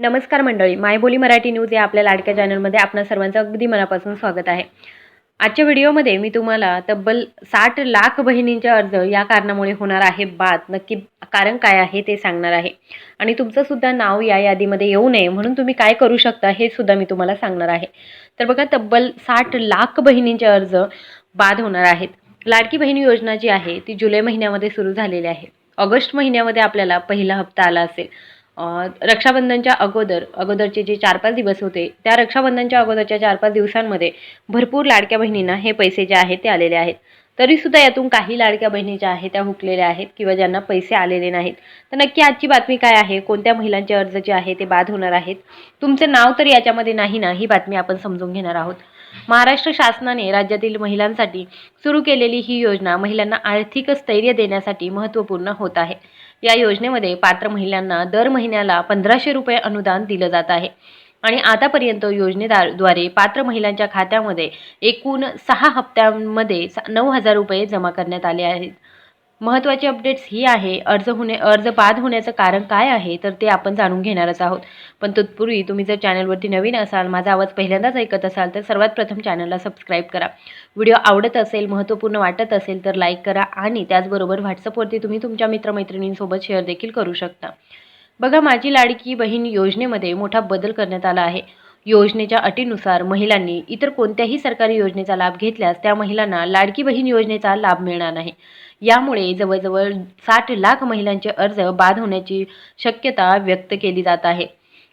नमस्कार मंडळी मायबोली मराठी न्यूज या आपल्या लाडक्या चॅनलमध्ये आपणा सर्वांचं अगदी मनापासून स्वागत आहे. आजच्या व्हिडिओमध्ये मी तुम्हाला तब्बल साठ लाख बहिणींचे अर्ज या कारणामुळे होणार आहे बाद. नक्की कारण काय आहे ते सांगणार आहे. आणि तुमचं सुद्धा नाव या यादीमध्ये येऊ नये म्हणून तुम्ही काय करू शकता हे सुद्धा मी तुम्हाला सांगणार आहे. तर बघा तब्बल साठ लाख बहिणींचे अर्ज बाद होणार आहेत. लाडकी बहिणी योजना जी आहे ती जुलै महिन्यामध्ये सुरू झालेली आहे. ऑगस्ट महिन्यामध्ये आपल्याला पहिला हप्ता आला असेल. रक्षाबंधनच्या अगोदर अगोदरचे जे चार पाच दिवस होते त्या रक्षाबंधनच्या अगोदरच्या चार पाच दिवसांमध्ये भरपूर लाडक्या बहिणींना हे पैसे जे आहेत ते आलेले आहेत. तरीसुद्धा यातून काही लाडक्या बहिणी ज्या आहेत त्या हुकलेल्या आहेत किंवा ज्यांना पैसे आलेले नाहीत. तर नक्की आजची बातमी काय आहे? कोणत्या महिलांचे अर्ज जे आहे ते बाद होणार आहेत? तुमचं नाव तर याच्यामध्ये नाही ना? ही बातमी आपण समजून घेणार आहोत. महाराष्ट्र शासनाने राज्यातील महिलांसाठी सुरू केलेली ही योजना महिलांना आर्थिक स्थैर्य देण्यासाठी महत्त्वपूर्ण होत आहे. या योजनेमध्ये पात्र महिलांना दर महिन्याला पंधराशे रुपये अनुदान दिलं जात आहे. आणि आतापर्यंत योजनेद्वारे पात्र महिलांच्या खात्यामध्ये एकूण सहा हप्त्यांमध्ये नऊ हजार रुपये जमा करण्यात आले आहेत. महत्त्वाचे अपडेट्स ही आहे. अर्ज होणे अर्ज बाद होण्याचं कारण काय आहे तर ते आपण जाणून घेणारच आहोत. पण तत्पूर्वी तुम्ही जर चॅनलवरती नवीन असाल माझा आवाज पहिल्यांदाच ऐकत असाल तर सर्वात प्रथम चॅनलला सबस्क्राईब करा. व्हिडिओ आवडत असेल महत्त्वपूर्ण वाटत असेल तर लाईक करा आणि त्याचबरोबर व्हॉट्सअपवरती तुम्ही तुमच्या मित्रमैत्रिणींसोबत शेअर देखील करू शकता. बघा माझी लाडकी बहीण योजनेमध्ये मोठा बदल करण्यात आला आहे. योजनेच्या अटीनुसार महिलांनी इतर कोणत्याही सरकारी योजनेचा लाभ घेतल्यास त्या महिलांना लाडकी बहीण योजनेचा लाभ मिळणार नाही. यामुळे जवळजवळ साठ लाख महिलांचे अर्ज बाद होण्याची शक्यता व्यक्त केली जात आहे.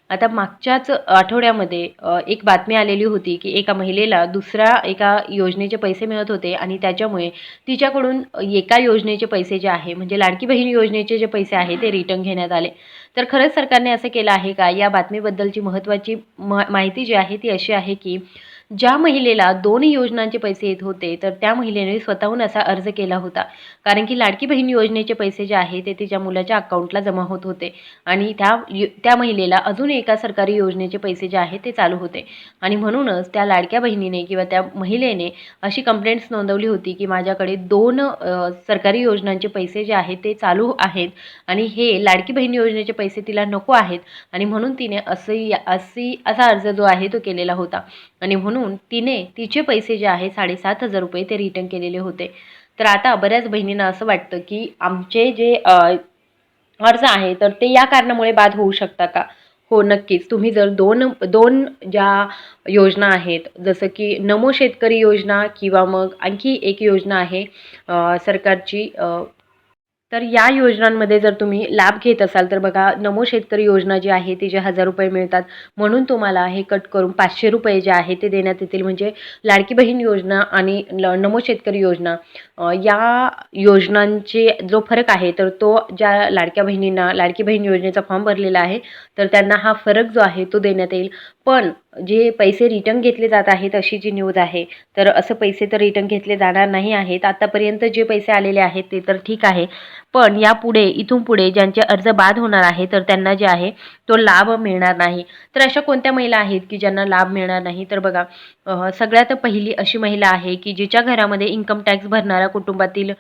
आता मागच्याच आठवड्यामध्ये एक बातमी आलेली होती की एका महिलेला दुसऱ्या एका योजनेचे पैसे मिळत होते आणि त्याच्यामुळे तिच्याकडून एका योजनेचे पैसे जे आहे म्हणजे लाडकी बहीण योजनेचे जे पैसे आहे ते रिटर्न घेण्यात आले. तर खरंच सरकारने असं केलं आहे का? या बातमीबद्दलची महत्त्वाची म माहिती जी आहे ती अशी आहे की ज्या महिलेला दोन योजनांचे पैसे येत होते तर त्या महिलेने स्वतःहून असा अर्ज केला होता. कारण की लाडकी बहीण योजनेचे पैसे जे आहे ते तिच्या मुलाच्या अकाउंटला जमा होत होते. आणि त्या त्या महिलेला अजून एका सरकारी योजनेचे पैसे जे आहे ते चालू होते. आणि म्हणूनच त्या लाडक्या बहिणीने किंवा त्या महिलेने अशी कंप्लेंट्स नोंदवली होती की माझ्याकडे दोन सरकारी योजनांचे पैसे जे आहेत ते चालू आहेत. आणि हे लाडकी बहीण योजनेचे पैसे तिला नको आहेत. आणि म्हणून तिने असे अशी असा अर्ज जो आहे तो केलेला होता. आणि म्हणून म्हणून तिने तिचे पैसे जे आहे साडेसात हजार रुपये ते रिटर्न केलेले होते. तर आता बऱ्याच बहिणींना असं वाटतं की आमचे जे अर्ज आहे तर ते या कारणामुळे बाद होऊ शकता का? हो नक्कीच. तुम्ही जर दोन दोन ज्या योजना आहेत जसं की नमो शेतकरी योजना किंवा मग आणखी एक योजना आहे सरकारची तर या योजनांमध्ये जर तुम्ही लाभ घेत असाल तर बघा नमो शेतकरी योजना जी आहे ती जे हजार रुपये मिळतात म्हणून तुम्हाला हे कट करून पाचशे रुपये जे आहे ते देण्यात येतील. म्हणजे लाडकी बहीण योजना आणि ल- नमो शेतकरी योजना या योजनांचे जो फरक आहे तर तो ज्या लाडक्या बहिणींना लाडकी बहीण योजनेचा फॉर्म भरलेला आहे तर त्यांना हा फरक जो आहे तो देण्यात येईल. पण जे पैसे रिटर्न घेतले जात आहेत अशी जी न्यूज आहे तर असं पैसे तर रिटर्न घेतले जाणार नाही आहेत. आतापर्यंत जे पैसे आलेले आहेत ते तर ठीक आहे. पण यापुढे इथून पुढे ज्यांचे अर्ज बाद होणार आहे तर त्यांना जे आहे तो लाभ मिळणार नाही. तर अशा कोणत्या महिला आहेत की ज्यांना लाभ मिळणार नाही? तर बघा सगळ्यात पहिली अशी महिला आहे की जिच्या घरामध्ये इन्कम टॅक्स भरणाऱ्या कुटुंबातील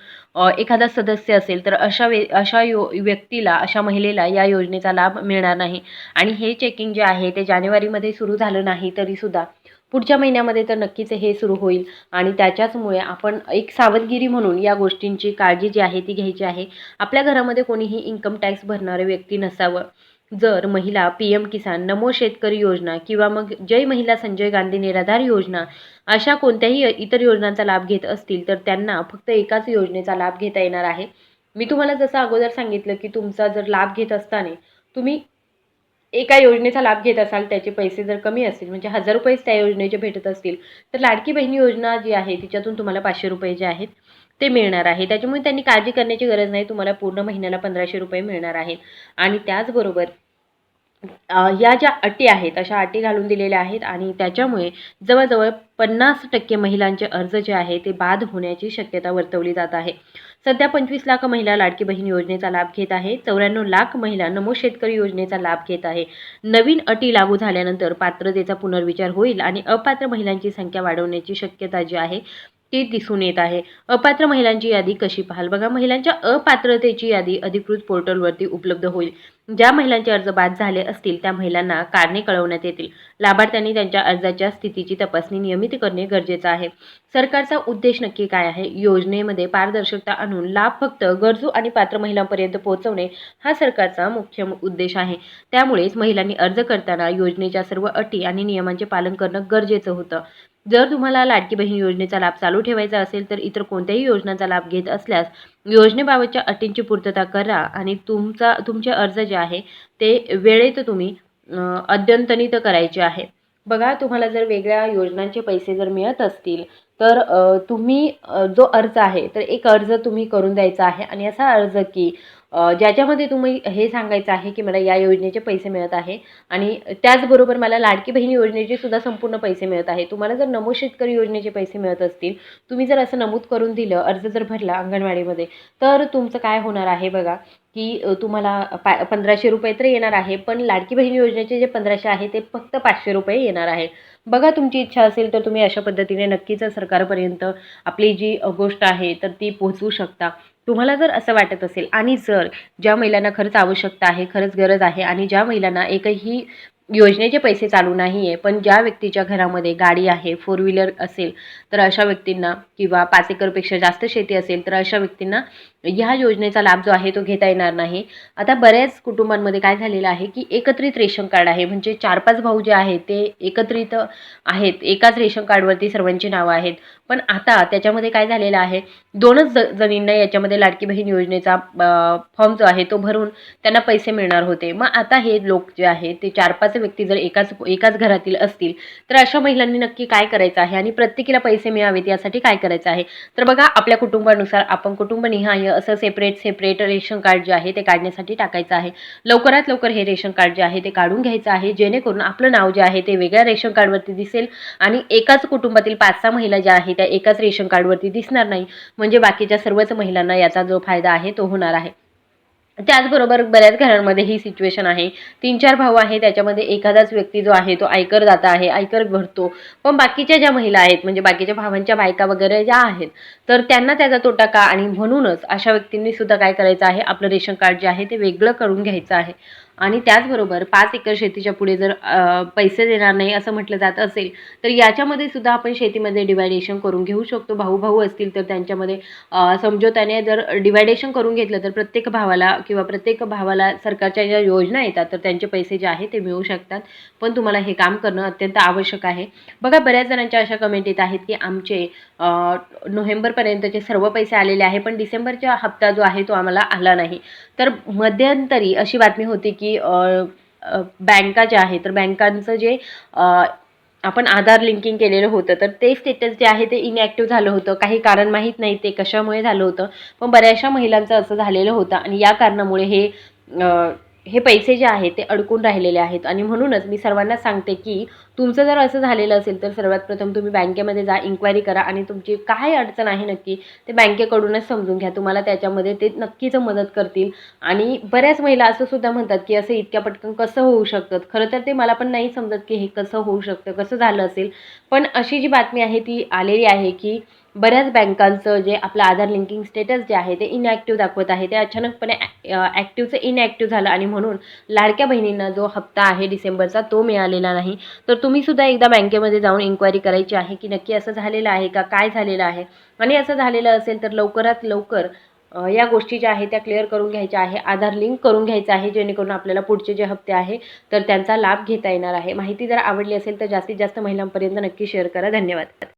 एखादा सदस्य असेल तर अशा वे अशा यो व्यक्तीला अशा महिलेला या योजनेचा लाभ मिळणार नाही. आणि हे चेकिंग जे आहे ते जानेवारीमध्ये सुरू झालं नाही तरीसुद्धा पुढच्या महिन्यामध्ये तर नक्कीच हे सुरू होईल. आणि त्याच्याचमुळे आपण एक सावधगिरी म्हणून या गोष्टींची काळजी जी आहे ती घ्यायची आहे. आपल्या घरामध्ये कोणीही इन्कम टॅक्स भरणारे व्यक्ती नसावं. जर महिला पी एम किसान नमो शेतकरी योजना किंवा मग जय महिला संजय गांधी निराधार योजना अशा कोणत्याही इतर योजनांचा लाभ घेत असतील तर त्यांना फक्त एकाच योजनेचा लाभ घेता येणार आहे. मी तुम्हाला जसं अगोदर सांगितलं की तुमचा जर लाभ घेत असताना तुम्ही एका योजनेचा लाभ घेत असाल त्याचे पैसे जर कमी असतील म्हणजे हजार रुपयेच त्या योजनेचे भेटत असतील तर लाडकी बहिणी योजना जी आहे तिच्यातून तुम्हाला पाचशे रुपये जे आहेत ते मिळणार आहे. त्याच्यामुळे त्यांनी काळजी करण्याची गरज नाही तुम्हाला पूर्ण महिन्याला पंधराशे रुपये मिळणार आहेत. आणि त्याचबरोबर या ज्या अटी आहेत अशा अटी घालून दिलेल्या आहेत आणि त्याच्यामुळे जवळजवळ पन्नास टक्के महिलांचे अर्ज जे आहे ते बाद होण्याची शक्यता वर्तवली जात आहे. सध्या पंचवीस लाख महिला लाडकी बहीण योजनेचा लाभ घेत आहे. चौऱ्याण्णव लाख महिला नमो शेतकरी योजनेचा लाभ घेत आहे. नवीन अटी लागू झाल्यानंतर पात्रतेचा पुनर्विचार होईल आणि अपात्र महिलांची संख्या वाढवण्याची शक्यता जी आहे ती दिसून येत आहे. अपात्र महिलांची यादी कशी पाहाल? बघा महिलांच्या अपात्रतेची यादी अधिकृत पोर्टलवरती उपलब्ध होईल. ज्या महिलांचे अर्ज बाद झाले असतील त्या महिलांना कारणे कळवण्यात येतील. लाभार्थ्यांनी त्यांच्या अर्जाच्या स्थितीची तपासणी नियमित करणे गरजेचं आहे. सरकारचा उद्देश नक्की काय आहे? योजनेमध्ये पारदर्शकता आणून लाभ फक्त गरजू आणि पात्र महिलांपर्यंत पोहोचवणे हा सरकारचा मुख्य उद्देश आहे. त्यामुळेच महिलांनी अर्ज करताना योजनेच्या सर्व अटी आणि नियमांचे पालन करणं गरजेचं होतं. जर तुम्हाला लाडकी बहीण योजनेचा लाभ चालू ठेवायचा असेल तर इतर कोणत्याही योजनांचा लाभ घेत असल्यास योजनेबाबतच्या अटींची पूर्तता करा आणि तुमचा तुमचे अर्ज जे आहे ते वेळेत तुम्ही अद्यतनित करायचे आहे. बघा तुम्हाला जर वेगळ्या योजनांचे पैसे जर मिळत असतील तर तुम्ही जो अर्ज आहे तर एक अर्ज तुम्ही करून द्यायचा आहे आणि असा अर्ज की ज्याच्यामध्ये तुम्ही हे सांगायचं आहे की मला या योजनेचे पैसे मिळत आहे आणि त्याचबरोबर मला लाडकी बहीण योजनेचे सुद्धा संपूर्ण पैसे मिळत आहे. तुम्हाला जर नमो शेतकरी योजनेचे पैसे मिळत असतील तुम्ही जर असं नमूद करून दिलं अर्ज जर भरला अंगणवाडीमध्ये तर तुमचं काय होणार आहे बघा की तुम्हाला पा पंधराशे रुपये तर येणार आहे पण लाडकी बहीण योजनेचे जे पंधराशे आहे ते फक्त पाचशे रुपये येणार आहे. बघा तुमची इच्छा असेल तर तुम्ही अशा पद्धतीने नक्कीच सरकारपर्यंत आपली जी गोष्ट आहे तर ती पोहोचवू शकता. तुम्हाला जर असं वाटत असेल आणि जर ज्या महिलांना खरंच आवश्यकता आहे खरंच गरज आहे आणि ज्या महिलांना एकही योजनेचे पैसे चालू नाही आहे पण ज्या व्यक्तीच्या घरामध्ये गाडी आहे फोर व्हीलर असेल तर अशा व्यक्तींना किंवा पाच एकरपेक्षा जास्त शेती असेल तर अशा व्यक्तींना ह्या योजनेचा लाभ जो आहे तो घेता येणार नाही. आता बऱ्याच कुटुंबांमध्ये काय झालेलं आहे की एकत्रित रेशन कार्ड आहे. म्हणजे चार पाच भाऊ जे आहेत ते एकत्रित आहेत. एकाच रेशन कार्डवरती सर्वांची नावं आहेत. पण आता त्याच्यामध्ये काय झालेलं आहे दोनच ज जणींना याच्यामध्ये लाडकी बहीण योजनेचा फॉर्म जो आहे तो भरून त्यांना पैसे मिळणार होते. मग आता हे लोक जे आहेत ते चार पाच व्यक्ती जर एकाच एकाच घरातील असतील तर अशा महिलांनी नक्की काय करायचं आहे? आणि प्रत्येकीला पैसे मिळावेत यासाठी काय करायचं आहे? तर बघा आपल्या कुटुंबानुसार आपण कुटुंबनिहाय असं सेपरेट सेपरेट रेशन कार्ड जे आहे ते काढण्यासाठी टाकायचं आहे. लवकरात लवकर हे रेशन कार्ड जे आहे ते काढून घ्यायचं आहे. जेणेकरून आपलं नाव जे आहे ते वेगळ्या रेशन कार्डवरती दिसेल आणि एकाच कुटुंबातील पाच सहा महिला ज्या आहेत त्या एकाच रेशन कार्डवरती दिसणार नाही. म्हणजे बाकीच्या सर्वच महिलांना याचा जो फायदा आहे तो होणार आहे. त्याचबरोबर बऱ्याच घरांमध्ये ही सिच्युएशन आहे. तीन चार भाऊ आहे त्याच्यामध्ये एखादाच व्यक्ती जो आहे तो आयकरदाता आहे आयकर भरतो. पण बाकीच्या ज्या महिला आहेत म्हणजे बाकीच्या भावांच्या बायका वगैरे ज्या आहेत तर त्यांना त्याचा तोटा का? आणि म्हणूनच अशा व्यक्तींनी सुद्धा काय करायचं आहे? आपलं रेशन कार्ड जे आहे ते वेगळं करून घ्यायचं आहे. आणि त्याचबरोबर पाच एकर शेतीच्या पुढे जर पैसे देणार नाही असं म्हटलं जात असेल तर याच्यामध्ये सुद्धा आपण शेतीमध्ये डिवायडेशन करून घेऊ शकतो. भाऊ भाऊ असतील तर त्यांच्यामध्ये अ, जर डिवायडेशन करून घेतलं तर प्रत्येक भावाला किंवा प्रत्येक भावाला सरकारच्या ज्या योजना येतात तर त्यांचे पैसे जे आहे ते मिळू शकतात. पण तुम्हाला हे काम करणं अत्यंत आवश्यक आहे. बघा बऱ्याच जणांच्या अशा कमेंट येत आहेत की आमचे नोव्हेंबरपर्यंतचे सर्व पैसे आलेले आहे पण डिसेंबरचा हप्ता जो आहे तो आम्हाला आला नाही. तर मध्यंतरी अशी बातमी होती की की बँका ज्या आहेत तर बँकांचं जे आपण आधार लिंकिंग केलेलं होतं तर ते स्टेटस जे आहे ते इनॲक्टिव्ह झालं होतं. काही कारण माहीत नाही ते कशामुळे झालं होतं. पण बऱ्याचशा महिलांचं असं झालेलं होतं आणि या कारणामुळे हे हे पैसे जे आहेत ते अडकून राहिलेले आहेत. आणि म्हणूनच मी सर्वांना सांगते की तुमचं जर असं झालेलं असेल तर सर्वात प्रथम तुम्ही बँकेमध्ये जा इन्क्वायरी करा आणि तुमची काय अडचण आहे नक्की ते बँकेकडूनच समजून घ्या. तुम्हाला त्याच्यामध्ये ते नक्कीच मदत करतील. आणि बऱ्याच महिला असं सुद्धा म्हणतात की असं इतक्या पटकन कसं होऊ शकतं? खरं तर ते मला पण नाही समजत की हे कसं होऊ शकतं कसं झालं असेल. पण अशी जी बातमी आहे ती आलेली आहे की बऱ्याच बँकांचं जे आपलं आधार लिंकिंग स्टेटस जे आहे ते इनॲक्टिव्ह दाखवत आहे. ते अचानकपणे ॲक्टिव्हचं इनॲक्टिव्ह झालं आणि म्हणून लाडक्या बहिणींना जो हप्ता आहे डिसेंबरचा तो मिळालेला नाही. तर तुम्ही सुद्धा एकदा बँकेमध्ये जाऊन इन्क्वायरी करायची आहे की नक्की असं झालेलं आहे का? काय झालेलं आहे? आणि असं झालेलं असेल तर लवकरात लवकर या गोष्टी ज्या आहेत त्या क्लिअर करून घ्यायच्या आहे. आधार लिंक करून घ्यायचं आहे जेणेकरून आपल्याला पुढचे जे हप्ते आहे तर त्यांचा लाभ घेता येणार आहे. माहिती जर आवडली असेल तर जास्तीत जास्त महिलांपर्यंत नक्की शेअर करा. धन्यवाद.